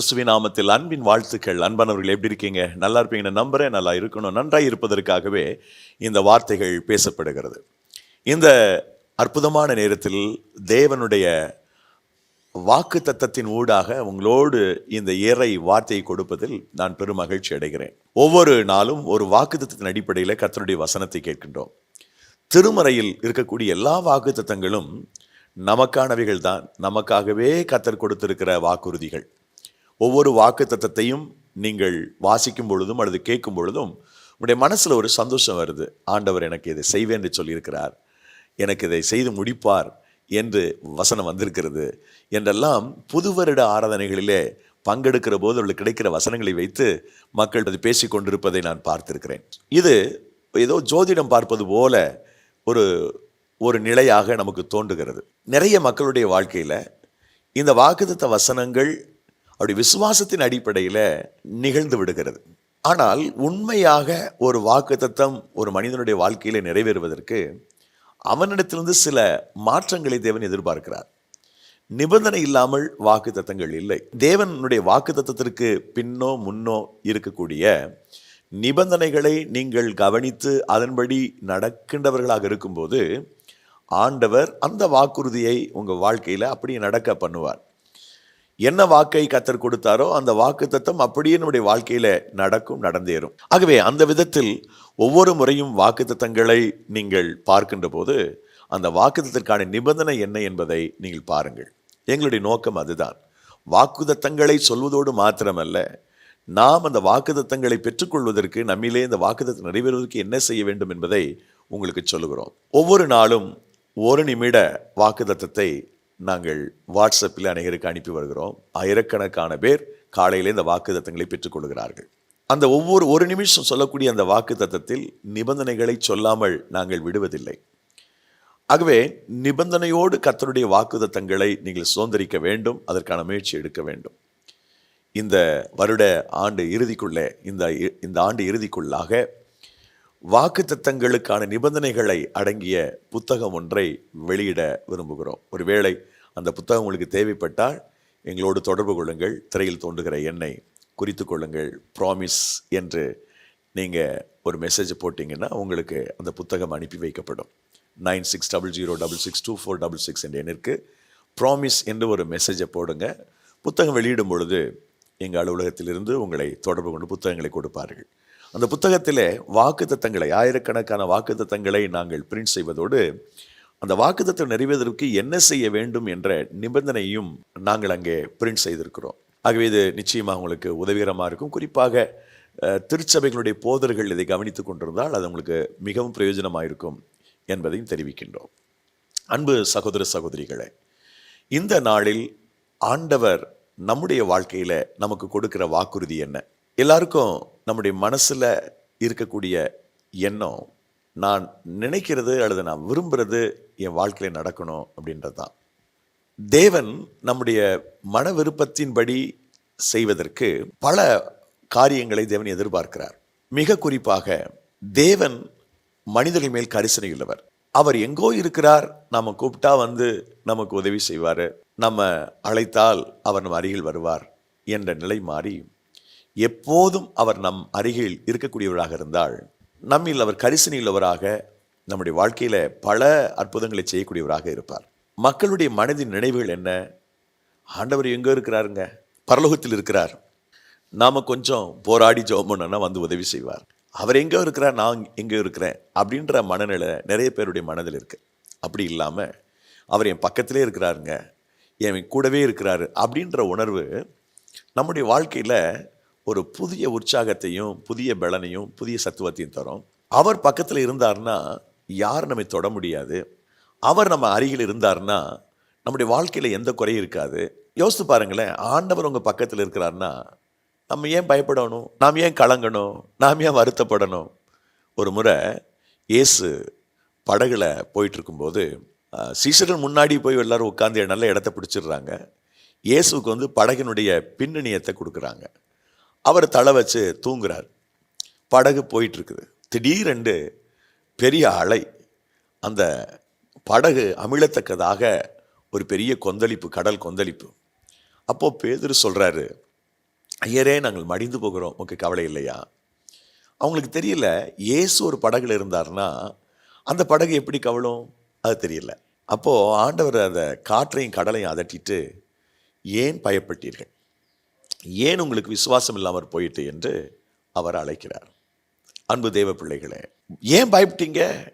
கிறிஸ்துவின் நாமத்தில் அன்பின் வாழ்த்துக்கள். அன்பானவர்கள் எப்படி இருக்கீங்க? நல்லா இருப்பீங்கன்னு நம்புறேன். நல்லா இருக்கணும். நன்றாக இருப்பதற்காகவே இந்த வார்த்தைகள் பேசப்படுகிறது. இந்த அற்புதமான நேரத்தில் தேவனுடைய வாக்கு தத்தத்தின் ஊடாக உங்களோடு இந்த இறை வார்த்தையை கொடுப்பதில் நான் பெரும் மகிழ்ச்சி அடைகிறேன். ஒவ்வொரு நாளும் ஒரு வாக்கு தத்தத்தின் அடிப்படையில் கத்தனுடைய வசனத்தை கேட்கின்றோம். திருமறையில் இருக்கக்கூடிய எல்லா வாக்கு தத்தங்களும் நமக்கானவைகள் தான். நமக்காகவே கத்தர் கொடுத்திருக்கிற வாக்குறுதிகள். ஒவ்வொரு வாக்கு தத்தத்தையும் நீங்கள் வாசிக்கும் பொழுதும் அல்லது கேட்கும் பொழுதும் உங்களுடைய மனசில் ஒரு சந்தோஷம் வருது. ஆண்டவர் எனக்கு இதை செய்வேன் என்று சொல்லியிருக்கிறார். எனக்கு இதை செய்து முடிப்பார் என்று வசனம் வந்திருக்கிறது. என்றெல்லாம் புது வருட ஆராதனைகளிலே பங்கெடுக்கிற போது அவர்களுக்கு கிடைக்கிற வசனங்களை வைத்து மக்கள் அது கொண்டிருப்பதை நான் பார்த்திருக்கிறேன். இது ஏதோ ஜோதிடம் பார்ப்பது போல ஒரு ஒரு நிலையாக நமக்கு தோன்றுகிறது. நிறைய மக்களுடைய வாழ்க்கையில் இந்த வாக்குத்த வசனங்கள் அப்படி விசுவாசத்தின் அடிப்படையில் நிகழ்ந்து விடுகிறது. ஆனால் உண்மையாக ஒரு வாக்குத்தத்தம் ஒரு மனிதனுடைய வாழ்க்கையில் நிறைவேறுவதற்கு அவனிடத்திலிருந்து சில மாற்றங்களை தேவன் எதிர்பார்க்கிறார். நிபந்தனை இல்லாமல் வாக்கு தத்தங்கள் இல்லை. தேவனுடைய வாக்கு தத்தத்திற்கு பின்னோ முன்னோ இருக்கக்கூடிய நிபந்தனைகளை நீங்கள் கவனித்து அதன்படி நடக்கின்றவர்களாக இருக்கும்போது ஆண்டவர் அந்த வாக்குறுதியை உங்கள் வாழ்க்கையில் அப்படியே நடக்க பண்ணுவார். என்ன வாக்கை கத்தர் கொடுத்தாரோ அந்த வாக்கு தத்தம் அப்படியே நம்முடைய வாழ்க்கையில நடக்கும் நடந்தேறும். ஆகவே அந்த விதத்தில் ஒவ்வொரு முறையும் வாக்கு தத்தங்களை நீங்கள் பார்க்கின்ற போது அந்த வாக்குத்தத்திற்கான நிபந்தனை என்ன என்பதை நீங்கள் பாருங்கள். எங்களுடைய நோக்கம் அதுதான். வாக்குதத்தங்களை சொல்வதோடு மாத்திரமல்ல நாம் அந்த வாக்குதத்தங்களை பெற்றுக்கொள்வதற்கு நம்மிலே இந்த வாக்குதத்தை நிறைவேறுவதற்கு என்ன செய்ய வேண்டும் என்பதை உங்களுக்கு சொல்லுகிறோம். ஒவ்வொரு நாளும் ஒரு நிமிட வாக்குதத்தத்தை நாங்கள் வாட்ஸ்அப்பில் அநேகருக்கு அனுப்பி வருகிறோம். ஆயிரக்கணக்கான பேர் காலையிலே இந்த வாக்குத்தத்தங்களை பெற்றுக்கொள்கிறார்கள் அந்த ஒவ்வொரு ஒரு நிமிஷம் சொல்லக்கூடிய அந்த வாக்குத்தத்தத்தில் நிபந்தனைகளை சொல்லாமல் நாங்கள் விடுவதில்லை. ஆகவே நிபந்தனையோடு கத்தருடைய வாக்கு தத்தங்களை நீங்கள் சுதந்திரிக்க வேண்டும் அதற்கான முயற்சி எடுக்க வேண்டும். இந்த வருட ஆண்டு இறுதிக்குள்ளே இந்த இந்த ஆண்டு இறுதிக்குள்ளாக வாக்கு தத்தங்களுக்கான நிபந்தனைகளை அடங்கிய புத்தகம் ஒன்றை வெளியிட விரும்புகிறோம். ஒருவேளை அந்த புத்தகம் உங்களுக்கு தேவைப்பட்டால் எங்களோடு தொடர்பு கொள்ளுங்கள். திரையில் தோன்றுகிற எண்ணை குறித்து கொள்ளுங்கள். ப்ராமிஸ் என்று நீங்கள் ஒரு மெசேஜ் போட்டிங்கன்னா உங்களுக்கு அந்த புத்தகம் அனுப்பி வைக்கப்படும். Nine six double zero double six two four double six என்ற எண்ணிற்கு ப்ராமிஸ் என்று ஒரு மெசேஜை போடுங்க. புத்தகம் வெளியிடும் பொழுது எங்கள் அலுவலகத்திலிருந்து உங்களை தொடர்பு கொண்டு புத்தகங்களை கொடுப்பார்கள். அந்த புத்தகத்திலே வாக்குத்தத்தங்களை ஆயிரக்கணக்கான வாக்குத்தத்தங்களை நாங்கள் பிரிண்ட் செய்வதோடு அந்த வாக்குத்தத்தை நிறைவேறதற்கு என்ன செய்ய வேண்டும் என்ற நிபந்தனையும் நாங்கள் அங்கே பிரிண்ட் செய்திருக்கிறோம். ஆகவே இது நிச்சயமாக உங்களுக்கு உதவிகரமாக இருக்கும். குறிப்பாக திருச்சபைகளுடைய போதர்கள் இதை கவனித்துக் கொண்டிருந்தால் அது உங்களுக்கு மிகவும் பிரயோஜனமாக இருக்கும் என்பதையும் தெரிவிக்கின்றோம். அன்பு சகோதர சகோதரிகளே இந்த நாளில் ஆண்டவர் நம்முடைய வாழ்க்கையில் நமக்கு கொடுக்கிற வாக்குறுதி என்ன? எல்லாருக்கும் நம்முடைய மனசில் இருக்கக்கூடிய எண்ணம் நான் நினைக்கிறது அல்லது நான் விரும்புறது என் வாழ்க்கையில் நடக்கணும் அப்படின்றது தான். தேவன் நம்முடைய மன விருப்பத்தின்படி செய்வதற்கு பல காரியங்களை தேவன் எதிர்பார்க்கிறார். மிக குறிப்பாக தேவன் மனிதர்கள் மேல் கரிசனை உள்ளவர். அவர் எங்கோ இருக்கிறார் நாம் கூப்பிட்டா வந்து நமக்கு உதவி செய்வார். நம்ம அழைத்தால் அவர் நம் அருகில் வருவார் என்ற நிலை மாறி எப்போதும் அவர் நம் அருகில் இருக்கக்கூடியவராக இருந்தால் நம்மில் அவர் கரிசனை உள்ளவராக நம்முடைய வாழ்க்கையில் பல அற்புதங்களை செய்யக்கூடியவராக இருப்பார். மக்களுடைய மனதின் நினைவுகள் என்ன? ஆண்டவர் எங்கே இருக்கிறாருங்க? பரலோகத்தில் இருக்கிறார். நாம் கொஞ்சம் போராடி ஜெபம் பண்ணோம்னா வந்து உதவி செய்வார். அவர் எங்கே இருக்கிறார்? நான் எங்கே இருக்கிறேன்? அப்படின்ற மனநிலை நிறைய பேருடைய மனதில் இருக்குது அப்படி இல்லாமல் அவர் என் பக்கத்திலே இருக்கிறாருங்க. என் கூடவே இருக்கிறாரு அப்படின்ற உணர்வு நம்முடைய வாழ்க்கையில் ஒரு புதிய உற்சாகத்தையும் புதிய பலனையும் புதிய சத்துவத்தையும் தரும். அவர் பக்கத்தில் இருந்தார்னா யார் நம்மை தொட முடியாது? அவர் நம்ம அருகில் இருந்தார்னா நம்முடைய வாழ்க்கையில் எந்த குறையும் இருக்காது. யோசித்து பாருங்களேன் ஆண்டவர் உங்கள் பக்கத்தில் இருக்கிறார்னா நம்ம ஏன் பயப்படணும்? நாம் ஏன் கலங்கணும்? நாம் ஏன் வருத்தப்படணும்? ஒரு முறை இயேசு படகுல போயிட்டுருக்கும்போது சீசர்கள் முன்னாடி போய் எல்லாரும் உட்காந்து நல்ல இடத்த பிடிச்சிடுறாங்க. இயேசுவுக்கு வந்து படகினுடைய பின்னணியத்தை கொடுக்குறாங்க. அவர் தலை வச்சு தூங்குறார். படகு போயிட்டுருக்குது. திடீரென்று பெரிய அலை அந்த படகு அமிழத்தக்கதாக ஒரு பெரிய கொந்தளிப்பு கடல் கொந்தளிப்பு. அப்போது பேதர் சொல்கிறாரு ஐயரே நாங்கள் மடிந்து போகிறோம். உனக்கு கவலை இல்லையா? அவங்களுக்கு தெரியல இயேசு ஒரு படகுல இருந்தார்னா அந்த படகு எப்படி கவலும் அது தெரியல. அப்போது ஆண்டவர் அந்த காற்றையும் கடலையும் அதட்டிட்டு ஏன் பயப்பட்டீர்கள்? ஏன் உங்களுக்கு விசுவாசம் இல்லாமல் போயிட்டு? என்று அவர் அழைக்கிறார். அன்பு தேவ பிள்ளைகளே ஏன் பயப்பட்டீங்க?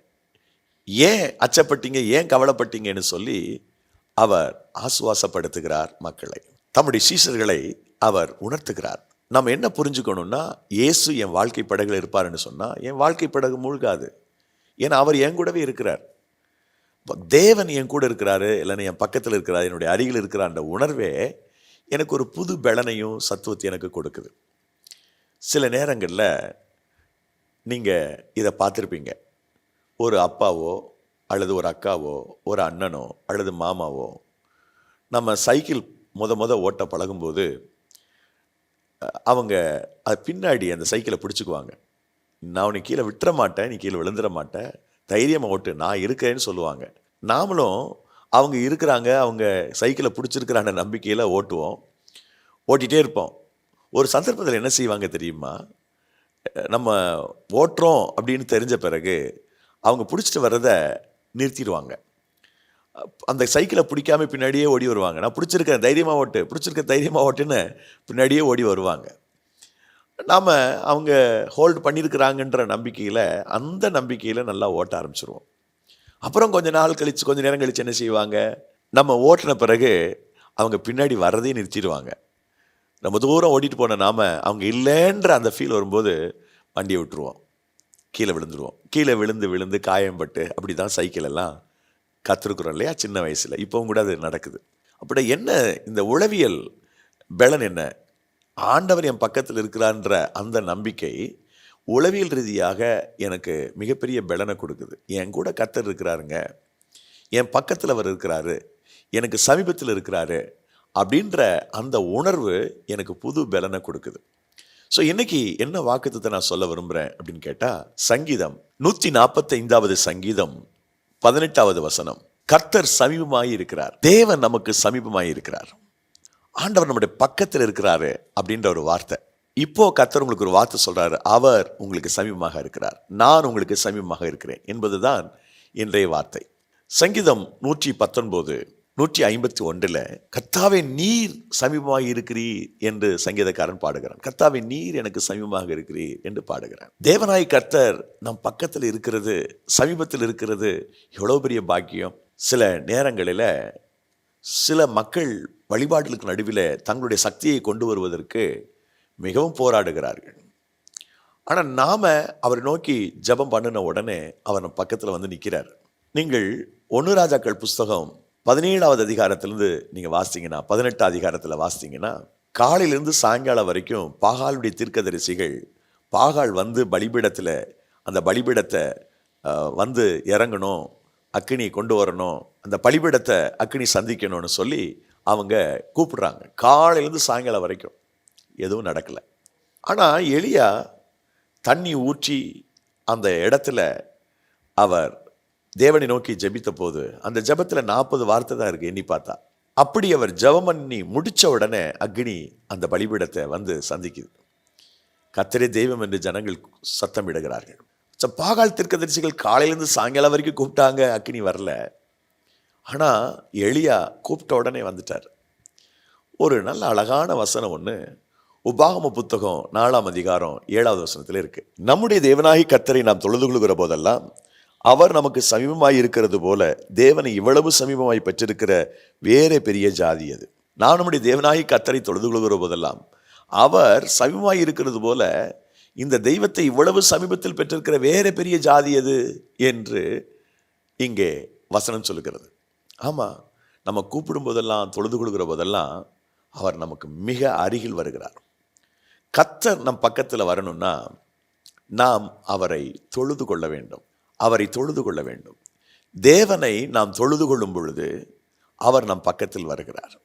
ஏன் அச்சப்பட்டீங்க? ஏன் கவலைப்பட்டீங்கன்னு சொல்லி அவர் ஆசுவாசப்படுத்துகிறார் மக்களை. தம்முடைய சீசர்களை அவர் உணர்த்துகிறார். நம்ம என்ன புரிஞ்சுக்கணும்னா இயேசு என் வாழ்க்கை படகுல இருப்பாருன்னு சொன்னால் என் வாழ்க்கை படகு மூழ்காது. ஏன்னா அவர் என் கூடவே இருக்கிறார். தேவன் என் கூட இருக்கிறாரு இல்லைன்னா என் பக்கத்தில் இருக்கிறார் என்னுடைய அருகில் இருக்கிற அந்த உணர்வே எனக்கு ஒரு புது பலனையும் சத்துவத்தையும் எனக்கு கொடுக்குது. சில நேரங்களில் நீங்கள் இதை பார்த்துருப்பீங்க. ஒரு அப்பாவோ அல்லது ஒரு அக்காவோ ஒரு அண்ணனோ அல்லது மாமாவோ நம்ம சைக்கிள் முத முத ஓட்ட பழகும்போது அவங்க அது பின்னாடி அந்த சைக்கிளை பிடிச்சிக்குவாங்க. நான் உன்னை கீழே விட்டுற மாட்டேன் நீ கீழே விழுந்துட மாட்டேன். தைரியமாக ஓட்டு நான் இருக்கிறேன்னு சொல்லுவாங்க. நாமளும் அவங்க இருக்கிறாங்க அவங்க சைக்கிளை பிடிச்சிருக்கிறான நம்பிக்கையில் ஓட்டுவோம். ஓட்டிகிட்டே இருப்போம். ஒரு சந்தர்ப்பத்தில் என்ன செய்வாங்க தெரியுமா? நம்ம ஓட்டுறோம் அப்படின்னு தெரிஞ்ச பிறகு அவங்க பிடிச்சிட்டு வர்றதை நிறுத்திடுவாங்க. அந்த சைக்கிளை பிடிக்காம பின்னாடியே ஓடி வருவாங்க. நான் பிடிச்சிருக்கேன் தைரியமாக ஓட்டு பிடிச்சிருக்க தைரியமாக ஓட்டுன்னு பின்னாடியே ஓடி வருவாங்க. நாம் அவங்க ஹோல்டு பண்ணியிருக்கிறாங்கன்ற நம்பிக்கையில் அந்த நம்பிக்கையில் நல்லா ஓட்ட ஆரம்பிச்சிருவோம். அப்புறம் கொஞ்ச நாள் கழிச்சு கொஞ்சம் நேரம் கழித்து என்ன செய்வாங்க? நம்ம ஓட்டின பிறகு அவங்க பின்னாடி வர்றதே நிறுத்திடுவாங்க. ரொம்ப தூரம் ஓடிட்டு போன நாம அவங்க இல்லைன்ற அந்த ஃபீல் வரும்போது வண்டியை விட்டுருவோம். கீழே விழுந்துருவோம். கீழே விழுந்து விழுந்து காயம்பட்டு அப்படி தான் சைக்கிள் எல்லாம் கற்றுருக்குறோம் இல்லையா? சின்ன வயசில். இப்போவும் கூட அது நடக்குது. அப்படி என்ன இந்த உளவியல் பலன் என்ன? ஆண்டவர் என் பக்கத்தில் இருக்கிறான்ற அந்த நம்பிக்கை உளவியல் ரீதியாக எனக்கு மிகப்பெரிய பலனை கொடுக்குது. என் கூட கத்தர் இருக்கிறாருங்க. என் பக்கத்தில் அவர் இருக்கிறாரு. எனக்கு சமீபத்தில் இருக்கிறாரு. அப்படின்ற அந்த உணர்வு எனக்கு புது பலனை கொடுக்குது. ஸோ இன்னைக்கு என்ன வாக்குத்தத்தை நான் சொல்ல விரும்புகிறேன் அப்படின்னு கேட்டால் சங்கீதம் நூற்றி நாற்பத்தைந்தாவது சங்கீதம் பதினெட்டாவது வசனம் கர்த்தர் சமீபமாக இருக்கிறார். தேவன் நமக்கு சமீபமாக இருக்கிறார். ஆண்டவர் நம்முடைய பக்கத்தில் இருக்கிறாரு அப்படின்ற ஒரு வார்த்தை. இப்போ கர்த்தர் உங்களுக்கு ஒரு வார்த்தை சொல்றாரு அவர் உங்களுக்கு சமீபமாக இருக்கிறார். நான் உங்களுக்கு சமீபமாக இருக்கிறேன் என்பதுதான் இன்றைய வார்த்தை. சங்கீதம் நூற்றி பத்தொன்பது நூற்றி ஐம்பத்தி ஒன்றில் கர்த்தாவே நீர் சமீபமாக இருக்கிறீர் என்று சங்கீதக்காரன் பாடுகிறான். கர்த்தாவே நீர் எனக்கு சமீபமாக இருக்கிறீர் என்று பாடுகிறான். தேவனாய் கர்த்தர் நம் பக்கத்தில் இருக்கிறது சமீபத்தில் இருக்கிறது எவ்வளோ பெரிய பாக்கியம். சில நேரங்களில் சில மக்கள் வழிபாடுகளுக்கு நடுவில் தங்களுடைய சக்தியை கொண்டு வருவதற்கு மிகவும் போராடுகிறார்கள். ஆனால் நாம் அவரை நோக்கி ஜெபம் பண்ணின உடனே அவர் நம்ம பக்கத்தில் வந்து நிற்கிறார் நீங்கள் ஒன்று ராஜாக்கள் புஸ்தகம் பதினேழாவது அதிகாரத்திலேருந்து நீங்கள் வாசித்தீங்கன்னா பதினெட்டு அதிகாரத்தில் வாசித்தீங்கன்னா காலையிலேருந்து சாயங்காலம் வரைக்கும் பாகாலுடைய தீர்க்கதரிசிகள் பாகால் வந்து பலிபீடத்தில் அந்த பலிபீடத்தை வந்து இறங்கணும் அக்கினி கொண்டு வரணும் அந்த பலிபீடத்தை அக்னி சந்திக்கணும்னு சொல்லி அவங்க கூப்பிடுறாங்க. காலையிலேருந்து சாயங்காலம் வரைக்கும். எதுவும் நடக்கலை. ஆனால் எளியா தண்ணி ஊற்றி அந்த இடத்துல அவர் தேவனை நோக்கி ஜெபித்த போது அந்த ஜபத்தில் நாற்பது வார்த்தை தான் இருக்கு. எண்ணி பார்த்தா. அப்படி அவர் ஜெபம் பண்ணி முடிச்ச உடனே அக்னி அந்த பலிபீடத்தை வந்து சந்திக்குது. கத்தரே தெய்வம் என்று ஜனங்கள் சத்தமிடுகிறார்கள் ச பாகால் தீர்க்கதரிசிகள் காலையிலேருந்து சாயங்காலம் வரைக்கும் கூப்பிட்டாங்க அக்னி வரல. ஆனால் எளியா கூப்பிட்ட உடனே வந்துட்டார். ஒரு நல்ல அழகான வசனம் ஒன்று உபாகம புத்தகம் நாலாம் அதிகாரம் ஏழாவது வசனத்தில் இருக்கு. நம்முடைய தேவனாகி கத்தரை நாம் தொழுது கொள்கிற போதெல்லாம் அவர் நமக்கு சமீபமாய் இருக்கிறது போல தேவனை இவ்வளவு சமீபமாய் பெற்றிருக்கிற வேறே பெரிய ஜாதி அது. நான் நம்முடைய தேவனாகி கத்தரை தொழுது கொள்கிற போதெல்லாம் அவர் சமீபமாய் இருக்கிறது போல இந்த தெய்வத்தை இவ்வளவு சமீபத்தில் பெற்றிருக்கிற வேற பெரிய ஜாதி எது என்று இங்கே வசனம் சொல்லுகிறது. ஆமாம் நம்ம கூப்பிடும் போதெல்லாம் தொழுது கொடுக்குற போதெல்லாம் அவர் நமக்கு மிக அருகில் வருகிறார். கத்தர் நம் பக்கத்தில் வரணும்னா நாம் அவரை தொழுது கொள்ள வேண்டும். அவரை தொழுது கொள்ள வேண்டும். தேவனை நாம் தொழுது கொள்ளும் பொழுது அவர் நம் பக்கத்தில் வருகிறார்.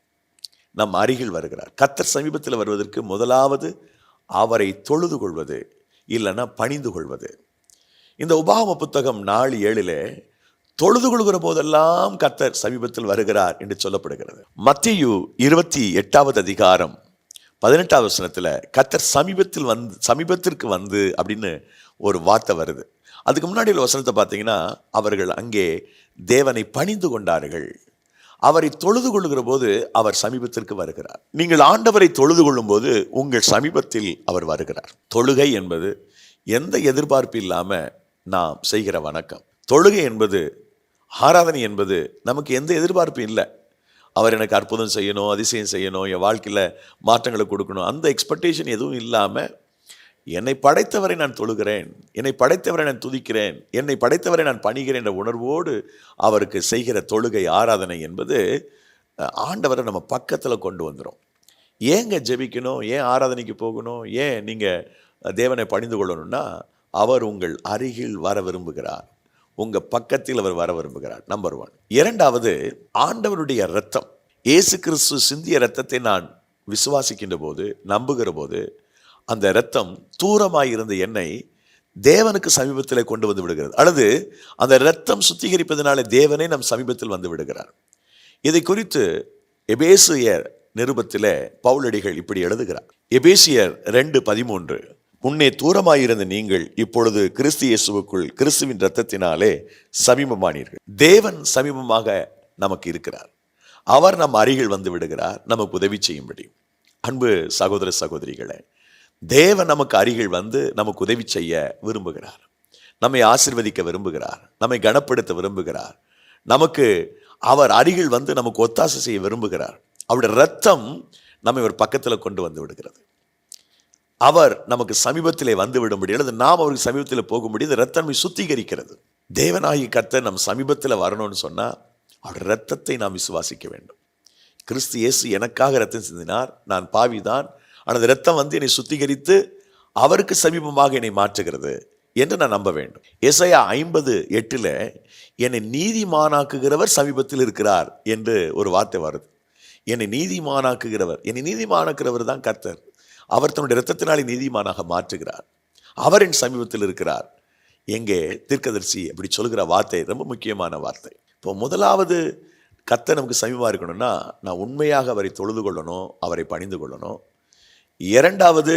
நம் அருகில் வருகிறார். கத்தர் சமீபத்தில் வருவதற்கு முதலாவது அவரை தொழுது கொள்வது இல்லைன்னா பணிந்து கொள்வது. இந்த உபாம புத்தகம் நாலு ஏழிலே தொழுது கொள்கிற போதெல்லாம் கத்தர் சமீபத்தில் வருகிறார் என்று சொல்லப்படுகிறது. மத்தியு இருபத்தி எட்டாவது அதிகாரம் பதினெட்டாவது வசனத்தில் கத்தர் சமீபத்தில் வந்து சமீபத்திற்கு வந்து அப்படின்னு ஒரு வார்த்தை வருது. அதுக்கு முன்னாடி உள்ள வசனத்தை பார்த்தீங்கன்னா அவர்கள் அங்கே தேவனை பணிந்து கொண்டார்கள். அவரை தொழுது கொள்ளுகிற போது அவர் சமீபத்திற்கு வருகிறார். நீங்கள் ஆண்டவரை தொழுது கொள்ளும்போது உங்கள் சமீபத்தில் அவர் வருகிறார். தொழுகை என்பது எந்த எதிர்பார்ப்பு இல்லாமல் நாம் செய்கிற வணக்கம். தொழுகை என்பது ஆராதனை என்பது நமக்கு எந்த எதிர்பார்ப்பும் இல்லை. அவர் எனக்கு அற்புதம் செய்யணும் அதிசயம் செய்யணும் என் வாழ்க்கையில் மாற்றங்களை கொடுக்கணும் அந்த எக்ஸ்பெக்டேஷன் எதுவும் இல்லாமல் என்னை படைத்தவரை நான் தொழுகிறேன் என்னை படைத்தவரை நான் துதிக்கிறேன் என்னை படைத்தவரை நான் பணிகிறேன் என்ற உணர்வோடு அவருக்கு செய்கிற தொழுகை ஆராதனை என்பது ஆண்டவரை நம்ம பக்கத்தில் கொண்டு வந்துடும் ஏங்க ஜெபிக்கணும்? ஏன் ஆராதனைக்கு போகணும்? ஏன் நீங்கள் தேவனை பணிந்து கொள்ளணும்னா அவர் உங்கள் அருகில் வர விரும்புகிறார். உங்கள் பக்கத்தில் அவர் வர விரும்புகிறார். நம்பர் ஒன் இரண்டாவது ஆண்டவருடைய ரத்தம் இயேசு கிறிஸ்து சிந்திய ரத்தத்தை நான் விசுவாசிக்கின்ற போது நம்புகிற போது அந்த இரத்தம் தூரமாயிருந்த என்னை தேவனுக்கு சமீபத்தில் கொண்டு வந்து விடுகிறது. அல்லது அந்த இரத்தம் சுத்திகரிப்பதனாலே தேவனே நம் சமீபத்தில் வந்து விடுகிறார். இதை குறித்து எபேசியர் நிருபத்திலே பவுலடிகள் இப்படி எழுதுகிறார். எபேசியர் ரெண்டு பதிமூன்று முன்னே தூரமாயிருந்த நீங்கள் இப்பொழுது கிறிஸ்து இயேசுவுக்குள் கிறிஸ்துவின் இரத்தத்தினாலே சமீபமானீர்கள். தேவன் சமீபமாக நமக்கு இருக்கிறார். அவர் நம் அருகில் வந்து விடுகிறார். நமக்கு உதவி செய்யும்படி. அன்பு சகோதர சகோதரிகளை தேவன் நமக்கு அருகில் வந்து நமக்கு உதவி செய்ய விரும்புகிறார். நம்மை ஆசிர்வதிக்க விரும்புகிறார். நம்மை கனப்படுத்த விரும்புகிறார். நமக்கு அவர் அருகில் வந்து நமக்கு ஒத்தாசை செய்ய விரும்புகிறார். அவருடைய ரத்தம் நம்மை ஒரு பக்கத்தில் கொண்டு வந்து விடுகிறது. அவர் நமக்கு சமீபத்திலே வந்து விட அல்லது நாம் அவருக்கு சமீபத்தில் போகும்படி இந்த ரத்தம் நம்மை சுத்திகரிக்கிறது. தேவனாகி கர்த்தர் நம் சமீபத்தில் வரணும்னு சொன்னால் அவருடைய ரத்தத்தை நாம் விசுவாசிக்க வேண்டும். கிறிஸ்து இயேசு எனக்காக ரத்தம் சிந்தினார். நான் பாவிதான். ஆனால் ரத்தம் வந்து என்னை சுத்திகரித்து அவருக்கு சமீபமாக என்னை மாற்றுகிறது என்று நான் நம்ப வேண்டும். எசையா ஐம்பது எட்டில் என்னை நீதிமானாக்குகிறவர் சமீபத்தில் இருக்கிறார் என்று ஒரு வார்த்தை வருது. என்னை நீதிமானாக்குகிறவர் என்னை நீதிமானாக்குகிறவர் தான் கர்த்தர். அவர் தன்னுடைய இரத்தத்தினாலே நீதிமானாக மாற்றுகிறார். அவர் என் சமீபத்தில் இருக்கிறார். எங்கே? தீர்க்கதரிசி அப்படி சொல்கிற வார்த்தை ரொம்ப முக்கியமான வார்த்தை. இப்போ முதலாவது கர்த்தர் நமக்கு சமீபமாக இருக்கணும்னா நான் உண்மையாக அவரை தொழுது கொள்ளணும் அவரை பணிந்து கொள்ளணும். இரண்டாவது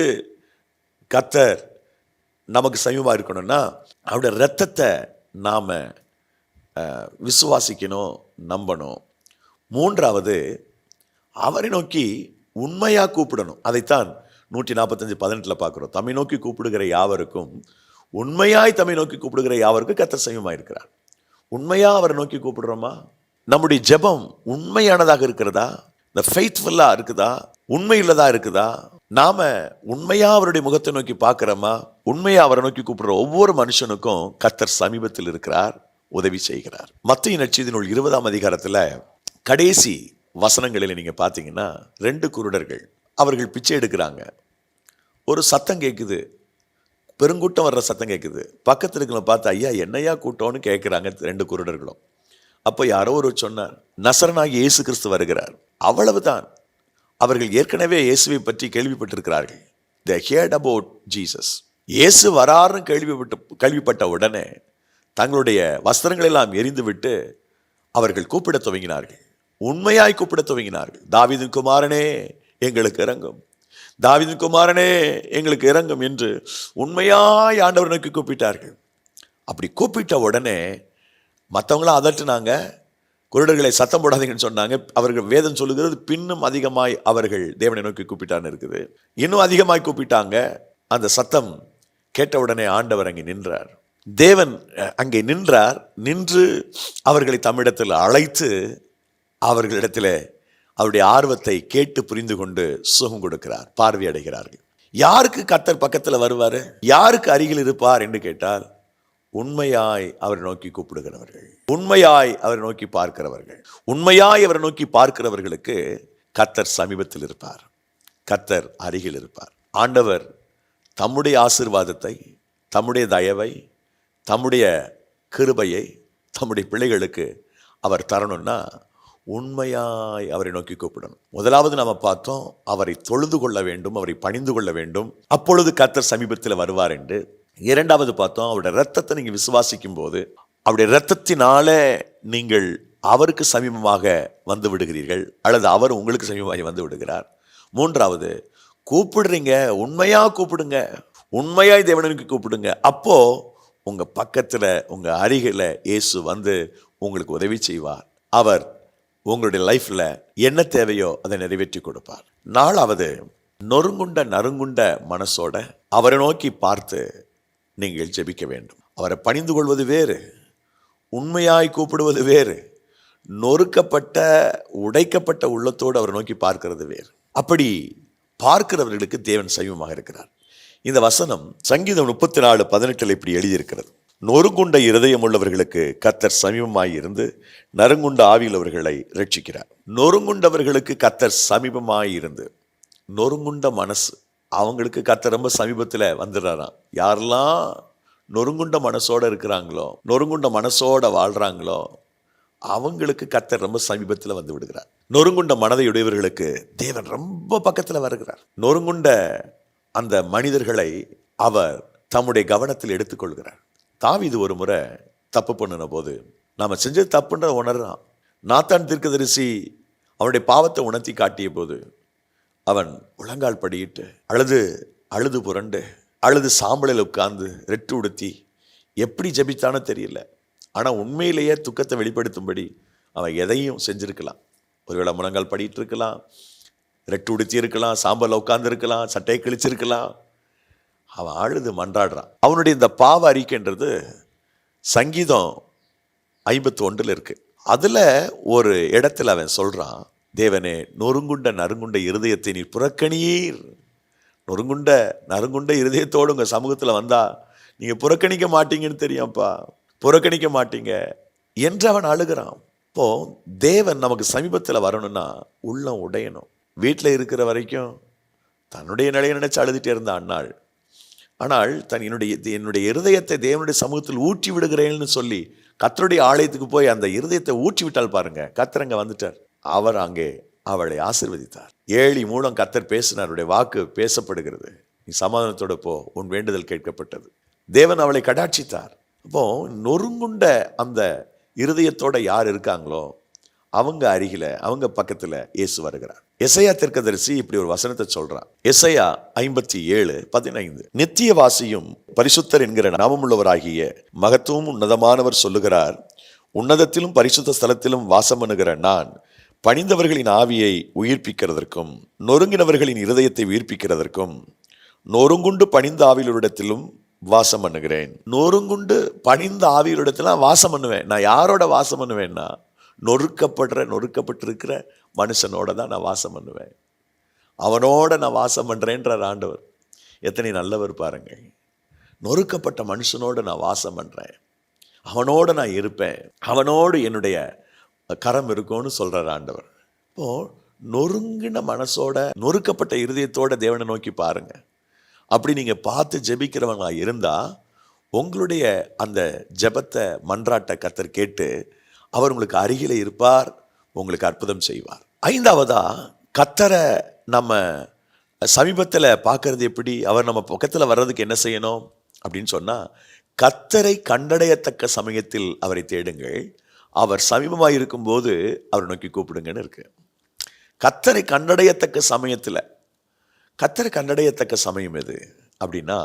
கத்தர் நமக்கு சமீபமாக இருக்கணும்னா அவருடைய ரத்தத்தை நாம் விசுவாசிக்கணும் நம்பணும். மூன்றாவது அவரை நோக்கி உண்மையாக கூப்பிடணும். அதைத்தான் நூற்றி நாற்பத்தஞ்சு பதினெட்டில் பார்க்குறோம். தம்மை நோக்கி கூப்பிடுகிற யாவருக்கும் உண்மையாய் தம்மை நோக்கி கூப்பிடுகிற யாவருக்கும் கத்தர் சமயமாக இருக்கிறார். உண்மையாக அவரை நோக்கி கூப்பிடுறோமா? நம்முடைய ஜெபம் உண்மையானதாக இருக்கிறதா இந்த ஃபெய்த்ஃபுல்லாக இருக்குதா? உண்மையுள்ளதாக இருக்குதா? நாம் உண்மையாக அவருடைய முகத்தை நோக்கி பார்க்குறோமா? உண்மையாக அவரை நோக்கி கூப்பிடுற ஒவ்வொரு மனுஷனுக்கும் கத்தர் சமீபத்தில் இருக்கிறார் உதவி செய்கிறார். மத்திய நட்சத்தினுள் இருபதாம் அதிகாரத்தில் கடைசி வசனங்களில் நீங்கள் பார்த்தீங்கன்னா ரெண்டு குருடர்கள் அவர்கள் பிச்சை எடுக்கிறாங்க. ஒரு சத்தம் கேட்குது பெருங்கூட்டம் வர்ற சத்தம் கேட்குது பக்கத்தில் இருக்கிறவங்க பார்த்து ஐயா என்னையா கூட்டம்னு கேட்குறாங்க ரெண்டு குருடர்களும். அப்போ யாரோ ஒரு சொன்னார் நசரனாகி இயேசு கிறிஸ்து வருகிறார். அவ்வளவுதான். அவர்கள் ஏற்கனவே இயேசுவை பற்றி கேள்விப்பட்டிருக்கிறார்கள். த ஹேட் அபவுட் ஜீசஸ் இயேசு வராருன்னு கேள்விப்பட்டு கேள்விப்பட்ட உடனே தங்களுடைய வஸ்திரங்களெல்லாம் எரிந்துவிட்டு அவர்கள் கூப்பிடத் துவங்கினார்கள். உண்மையாய் கூப்பிடத் துவங்கினார்கள். தாவீதின் குமாரனே எங்களுக்கு இறங்கும். தாவீதின் குமாரனே எங்களுக்கு இறங்கும் என்று உண்மையாய் ஆண்டவனுக்கு கூப்பிட்டார்கள். அப்படி கூப்பிட்ட உடனே மற்றவங்களாம் அதட்டுனாங்க. குருடர்களை சத்தம் போடாதீங்கன்னு சொன்னாங்க. அவர்கள் வேதம் சொல்லுகிறது பின்னும் அதிகமாய் அவர்கள் தேவனை நோக்கி கூப்பிட்டான்னு இருக்குது. இன்னும் அதிகமாய் கூப்பிட்டாங்க. அந்த சத்தம் கேட்டவுடனே ஆண்டவர் அங்கே நின்றார். தேவன் அஹ், அங்கே நின்றார். நின்று அவர்களை தம்மிடத்தில் அழைத்து அவர்களிடத்தில் அவருடைய ஆர்வத்தை கேட்டு புரிந்து கொண்டு சுகம் கொடுக்கிறார் பார்வையடைகிறார்கள் யாருக்கு கத்தர் பக்கத்தில் வருவார்? யாருக்கு அருகில் இருப்பார் என்று கேட்டால் உண்மையாய் அவரை நோக்கி கூப்பிடுகிறவர்கள். உண்மையாய் அவரை நோக்கி பார்க்கிறவர்கள். உண்மையாய் அவரை நோக்கி பார்க்கிறவர்களுக்கு கத்தர் சமீபத்தில் இருப்பார். கத்தர் அருகில் இருப்பார். ஆண்டவர் தம்முடைய ஆசீர்வாதத்தை தம்முடைய தயவை தம்முடைய கிருபையை தம்முடைய பிள்ளைகளுக்கு அவர் தரணும்னா உண்மையாய் அவரை நோக்கி கூப்பிடணும். முதலாவது நாம் பார்த்தோம் அவரை தொழுது கொள்ள வேண்டும் அவரை பணிந்து கொள்ள வேண்டும். அப்பொழுது கத்தர் சமீபத்தில் வருவார் என்று இரண்டாவது பார்த்தோம் அவருடைய ரத்தத்தை நீங்கள் விசுவாசிக்கும் போது அவருடைய ரத்தத்தினால நீங்கள் அவருக்கு சமீபமாக வந்து விடுகிறீர்கள் அல்லது அவர் உங்களுக்கு சமீபமாக வந்து விடுகிறார். மூன்றாவது கூப்பிடுறீங்க உண்மையாக கூப்பிடுங்க உண்மையாக தேவனுக்கு கூப்பிடுங்க. அப்போது உங்கள் பக்கத்தில் உங்கள் அருகில் இயேசு வந்து உங்களுக்கு உதவி செய்வார். அவர் உங்களுடைய லைஃப்பில் என்ன தேவையோ அதை நிறைவேற்றி கொடுப்பார். நாலாவது நொறுங்குண்ட நறுங்குண்ட மனசோட அவரை நோக்கி பார்த்து நீங்கள் ஜெபிக்க வேண்டும். அவரை பணிந்து கொள்வது வேறு உண்மையாய் கூப்பிடுவது வேறு நொறுக்கப்பட்ட உடைக்கப்பட்ட உள்ளத்தோடு அவரை நோக்கி பார்க்கிறது வேறு. அப்படி பார்க்கிறவர்களுக்கு தேவன் சைவமாக இருக்கிறார். இந்த வசனம் சங்கீதம் முப்பத்தி நாலு பதினெட்டில் இப்படி எழுதியிருக்கிறது. நொறுங்குண்ட இருதயம் உள்ளவர்களுக்கு கத்தர் சமீபமாய் இருந்து நறுங்குண்ட ஆவியுள்ளவர்களை ரட்சிக்கிறார். நொறுங்குண்டவர்களுக்கு கத்தர் சமீபமாய் இருந்து நொறுங்குண்ட மனசு அவங்களுக்கு கத்த ரொம்ப சமீபத்தில் வந்துடுறாராம். யாரெல்லாம் நொறுங்குண்ட மனசோட இருக்கிறாங்களோ நொறுங்குண்ட மனசோட வாழ்கிறாங்களோ அவங்களுக்கு கத்தர் ரொம்ப சமீபத்தில் வந்து விடுகிறார். நொறுங்குண்ட மனதையுடையவர்களுக்கு தேவன் ரொம்ப பக்கத்தில் வருகிறார். நொறுங்குண்ட அந்த மனிதர்களை அவர் தம்முடைய கவனத்தில் எடுத்துக்கொள்கிறார். தாவிது ஒரு முறை தப்பு பண்ணின போது நாம் செஞ்சது தப்புன்ற உணர்றான். நாத்தான் தீர்க்கதரிசி அவனுடைய பாவத்தை உணர்த்தி காட்டிய போது அவன் முழங்கால் படியிட்டு அழுது அழுது புரண்டு அழுது சாம்பலில் உட்கார்ந்து ரெட்டு உடுத்தி எப்படி ஜெபித்தானோ தெரியல. ஆனால் உண்மையிலேயே துக்கத்தை வெளிப்படுத்தும்படி அவன் எதையும் செஞ்சுருக்கலாம். ஒருவேளை முழங்கால் படிட்டு இருக்கலாம் ரெட்டு உடுத்தி இருக்கலாம் சாம்பலில் உட்காந்துருக்கலாம் சட்டையை கிழிச்சிருக்கலாம். அவன் அழுது மன்றாடுறான். அவனுடைய இந்த பாவ அறிக்கைன்றது சங்கீதம் ஐம்பத்தி ஒன்றில் இருக்குது அதில் ஒரு இடத்துல அவன் சொல்கிறான் தேவனே நொறுங்குண்ட நறுங்குண்ட இருதயத்தை நீர் புறக்கணியீர். நொறுங்குண்ட நறுங்குண்ட இருதயத்தோடு உங்கள் சமூகத்தில் வந்தா நீங்கள் புறக்கணிக்க மாட்டீங்கன்னு தெரியும்ப்பா. புறக்கணிக்க மாட்டீங்க. என்று அவன் அழுகிறான். இப்போ தேவன் நமக்கு சமீபத்தில் வரணும்னா உள்ளம் உடையணும். வீட்டில் இருக்கிற வரைக்கும் தன்னுடைய நிலையை நினச்சி அழுதுகிட்டே இருந்த அண்ணாள் ஆனால் தன் என்னுடைய என்னுடைய இருதயத்தை தேவனுடைய சமூகத்தில் ஊற்றி விடுகிறேன்னு சொல்லி கத்தருடைய ஆலயத்துக்கு போய் அந்த இருதயத்தை ஊற்றி விட்டால் பாருங்கள் கத்தரங்க வந்துட்டார். அவர் அங்கே அவளை ஆசிர்வதித்தார். ஏழி மூலம் கத்தர் பேசினார் அவருடைய வாக்கு பேசப்படுகிறது. நீ சமாதானத்தோட போ. உன் வேண்டுதல் கேட்கப்பட்டது. தேவன் அவளை கடாட்சித்தார். அப்போ நொறுங்குண்ட அந்த இருதயத்தோட யார் இருக்காங்களோ அவங்க அருகில அவங்க பக்கத்தில் இயேசு வருகிறார். எசையா தெற்கதரிசி இப்படி ஒரு வசனத்தை சொல்றான். எசையா ஐம்பத்தி ஏழு பதினைந்து. நித்தியவாசியும் பரிசுத்தர் என்கிற நாமமுள்ளவராகிய மகத்துவம் உன்னதமானவர் சொல்லுகிறார். உன்னதத்திலும் பரிசுத்த ஸ்தலத்திலும் வாசம் பண்ணுகிற நான் பணிந்தவர்களின் ஆவியை உயிர்ப்பிக்கிறதற்கும் நொறுங்கினவர்களின் இருதயத்தை உயிர்ப்பிக்கிறதற்கும் நொறுங்குண்டு பணிந்த ஆவியலிடத்திலும் வாசம் பண்ணுகிறேன். நொறுங்குண்டு பணிந்த ஆவியலிடத்திலாம் வாசம் பண்ணுவேன். நான் யாரோட வாசம் பண்ணுவேன்னா நொறுக்கப்படுற நொறுக்கப்பட்டிருக்கிற மனுஷனோட தான் நான் வாசம் பண்ணுவேன். அவனோட நான் வாசம் பண்ணுறேன்றார் ஆண்டவர். எத்தனை நல்லவர் பாருங்கள். நொறுக்கப்பட்ட மனுஷனோடு நான் வாசம் பண்ணுறேன் அவனோட நான் இருப்பேன். அவனோடு என்னுடைய கரம் இருக்கும்னு சொல்கிறார் ஆண்டவர். இப்போது நொறுங்கின மனசோட நொறுக்கப்பட்ட இருதயத்தோட தேவனை நோக்கி பாருங்கள் அப்படி நீங்கள் பார்த்து ஜெபிக்கிறவங்களாக இருந்தால் உங்களுடைய அந்த ஜெபத்தை மன்றாட்ட கத்தர் கேட்டு அவர் உங்களுக்கு அருகில் இருப்பார் உங்களுக்கு அற்புதம் செய்வார். ஐந்தாவதா கத்தரை நம்ம சமீபத்தில் பார்க்கறது எப்படி அவர் நம்ம பக்கத்தில் வர்றதுக்கு என்ன செய்யணும் அப்படின்னு சொன்னால் கத்தரை கண்டடையத்தக்க சமயத்தில் அவரை தேடுங்கள். அவர் சமீபமாக இருக்கும்போது அவரை நோக்கி கூப்பிடுங்கன்னு இருக்கு. கத்தரை கண்டடையத்தக்க சமயத்தில் கத்தரை கண்டடையத்தக்க சமயம் எது? அப்படின்னா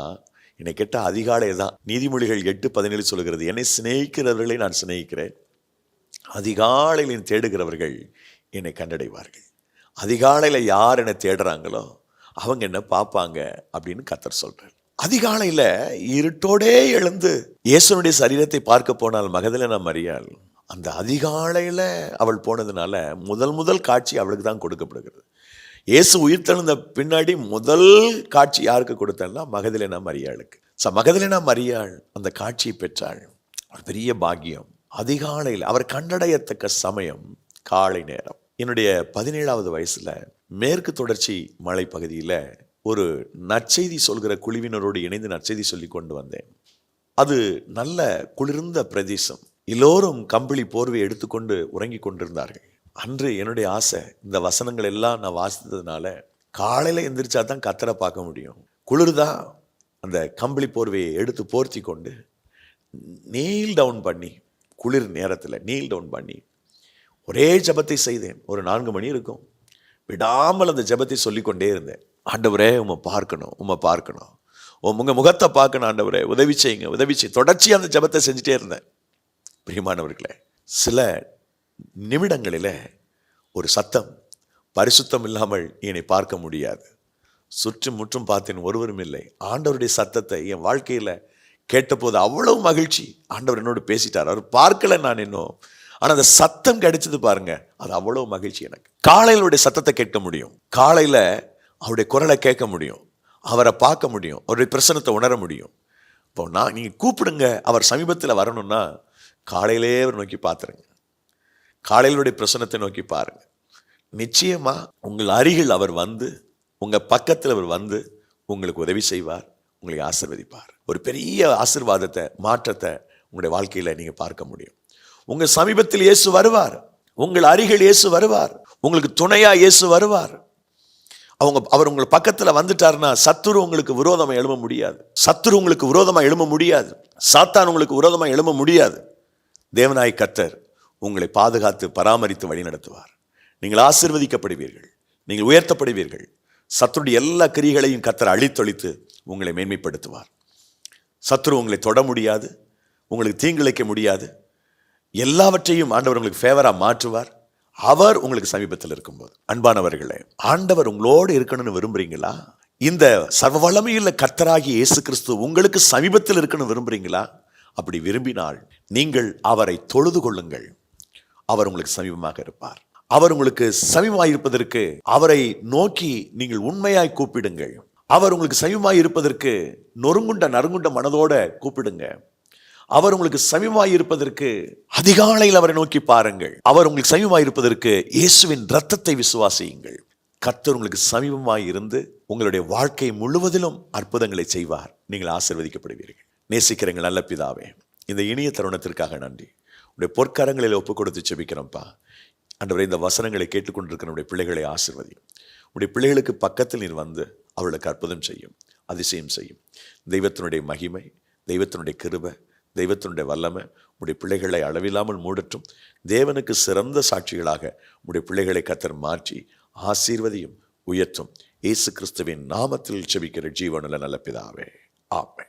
என்னை கேட்ட அதிகாலை தான் நீதிமொழிகள் எட்டு பதினேழு சொல்கிறது என்னை சிநேகிக்கிறவர்களை நான் சிநேகிக்கிறேன். அதிகாலையில் தேடுகிறவர்கள் என்னை கண்டடைவார்கள். அதிகாலையில் யார் என்னை தேடுறாங்களோ அவங்க என்ன பார்ப்பாங்க அப்படின்னு கத்தர் சொல்கிறார் அதிகாலையில் இருட்டோடே எழுந்து இயேசுனுடைய சரீரத்தை பார்க்க போனால் மகதில் நான் அறியாள் அந்த அதிகாலையில் அவள் போனதுனால முதல் முதல் காட்சி அவளுக்கு தான் கொடுக்கப்படுகிறது. இயேசு உயிர் தெழுந்த பின்னாடி முதல் காட்சி யாருக்கு கொடுத்தேன்னா மகதிலேனா மரியாளுக்கு. ச மகதிலேனா மரியாள் அந்த காட்சியை பெற்றாள். ஒரு பெரிய பாக்கியம். அதிகாலையில் அவர் கண்டடையத்தக்க சமயம் காலை நேரம். என்னுடைய பதினேழாவது வயசில் மேற்கு தொடர்ச்சி மலை பகுதியில் ஒரு நற்செய்தி சொல்கிற குழுவினரோடு இணைந்து நற்செய்தி சொல்லி கொண்டு வந்தேன். அது நல்ல குளிர்ந்த பிரதேசம். எல்லோரும் கம்பளி போர்வை எடுத்துக்கொண்டு உறங்கி கொண்டிருந்தார்கள். அன்று என்னுடைய ஆசை இந்த வசனங்கள் எல்லாம் நான் வாசித்ததுனால காலையில் எந்திரிச்சா தான் கத்தரை பார்க்க முடியும். குளிர்தான் அந்த கம்பளி போர்வையை எடுத்து போர்த்தி கொண்டு நீல் டவுன் பண்ணி குளிர் நேரத்தில் நீல் டவுன் பண்ணி ஒரே ஜபத்தை செய்தேன். ஒரு நான்கு மணி இருக்கும். விடாமல் அந்த ஜபத்தை சொல்லிக்கொண்டே இருந்தேன். ஆண்டவரே உம்மை பார்க்கணும் உம்மை பார்க்கணும். உங்கள் முகத்தை பார்க்கணும் ஆண்டவரே. உதவி செய்யுங்க உதவி செய். தொடர்ச்சி அந்த ஜெபத்தை செஞ்சுட்டே இருந்தேன். பிரியமானவர்களே சில நிமிடங்களில் ஒரு சத்தம் பரிசுத்தம் இல்லாமல் என்னை பார்க்க முடியாது. சுற்றும் முற்றும் பார்த்தேன் ஒருவரும் இல்லை. ஆண்டவருடைய சத்தத்தை என் வாழ்க்கையில் கேட்டபோது அவ்வளவு மகிழ்ச்சி. ஆண்டவர் என்னோடு பேசிட்டார். அவர் பார்க்கல நான் இன்னும். ஆனால் அந்த சத்தம் கிடைச்சது பாருங்க. அது அவ்வளவு மகிழ்ச்சி எனக்கு. காலையில் சத்தத்தை கேட்க முடியும். காலையில் அவருடைய குரலை கேட்க முடியும். அவரை பார்க்க முடியும். அவருடைய பிரசனத்தை உணர முடியும். இப்போ நான் நீங்கள் கூப்பிடுங்க. அவர் சமீபத்தில் வரணும்னா காலையிலே அவர் நோக்கி பார்த்துருங்க காலையிலுடைய பிரசனத்தை நோக்கி பாருங்க. நிச்சயமாக உங்கள் அருகில் அவர் வந்து உங்கள் பக்கத்தில் அவர் வந்து உங்களுக்கு உதவி செய்வார் உங்களை ஆசீர்வதிப்பார். ஒரு பெரிய ஆசீர்வாதத்தை மாற்றத்தை உங்களுடைய வாழ்க்கையில் நீங்கள் பார்க்க முடியும். உங்கள் சமீபத்தில் இயேசு வருவார். உங்கள் அருகில் இயேசு வருவார். உங்களுக்கு துணையாக இயேசு வருவார். அவங்க அவர் உங்கள் பக்கத்தில் வந்துட்டாருன்னா சத்துரு உங்களுக்கு விரோதமாக எழும்ப முடியாது. சத்துரு உங்களுக்கு விரோதமாக எழும்ப முடியாது. சாத்தான் உங்களுக்கு விரோதமாக எழும்ப முடியாது. தேவனாய் கத்தர் உங்களை பாதுகாத்து பராமரித்து வழிநடத்துவார் நீங்கள் ஆசிர்வதிக்கப்படுவீர்கள். நீங்கள் உயர்த்தப்படுவீர்கள். சத்துருடைய எல்லா கிரிகளையும் கத்தர் அழித்தொழித்து உங்களை மேன்மைப்படுத்துவார். சத்துரு உங்களை தொட முடியாது. உங்களுக்கு தீங்கிழைக்க முடியாது. எல்லாவற்றையும் ஆண்டவர் உங்களுக்கு ஃபேவராக மாற்றுவார். அவர் உங்களுக்கு சமீபத்தில் இருக்கும்போது. அன்பானவர்களே ஆண்டவர் உங்களோடு இருக்கணும்னு விரும்புகிறீங்களா இந்த சர்வ வல்லமையுள்ள கத்தராகி இயேசு கிறிஸ்து உங்களுக்கு சமீபத்தில் இருக்கணும்னு விரும்புகிறீங்களா அப்படி விரும்பினால் நீங்கள் அவரை தொழுது கொள்ளுங்கள். அவர் உங்களுக்கு சமீபமாக இருப்பார். அவர் உங்களுக்கு சமீபமாய் இருப்பதற்கு அவரை நோக்கி நீங்கள் உண்மையாய் கூப்பிடுங்கள். அவர் உங்களுக்கு சமீபமாய் இருப்பதற்கு நொறுங்குண்ட நறுங்குண்ட மனதோட கூப்பிடுங்க. அவர் உங்களுக்கு சமீபமாய் இருப்பதற்கு அதிகாலையில் அவரை நோக்கி பாருங்கள். அவர் உங்களுக்கு சமீபமாய் இருப்பதற்கு இயேசுவின் ரத்தத்தை விசுவாசியுங்கள். கர்த்தர் உங்களுக்கு சமீபமாய் இருந்து உங்களுடைய வாழ்க்கை முழுவதிலும் அற்புதங்களை செய்வார். நீங்கள் ஆசிர்வதிக்கப்படுவீர்கள். நேசிக்கிறீங்க நல்ல பிதாவே. இந்த இனிய தருணத்திற்காக நன்றி. உடைய பொற்காரங்களில் ஒப்பு கொடுத்து செபிக்கிறோம்ப்பா. அன்றவரை இந்த வசனங்களை கேட்டுக்கொண்டிருக்கிற நம்முடைய பிள்ளைகளை ஆசிர்வதி. உடைய பிள்ளைகளுக்கு பக்கத்தில் நீர் வந்து அவளுக்கு அற்புதம் செய்யும் அதிசயம் செய்யும். தெய்வத்தினுடைய மகிமை தெய்வத்தினுடைய கிருபை தெய்வத்தினுடைய வல்லமை உடைய பிள்ளைகளை அளவில்லாமல் மூடட்டும். தேவனுக்கு சிறந்த சாட்சிகளாக உடைய பிள்ளைகளை கத்தர் மாற்றி ஆசீர்வதியும் உயர்த்தும். இயேசு கிறிஸ்துவின் நாமத்தில் செபிக்கிற ஜீவனில் நல்ல பிதாவே. ஆமை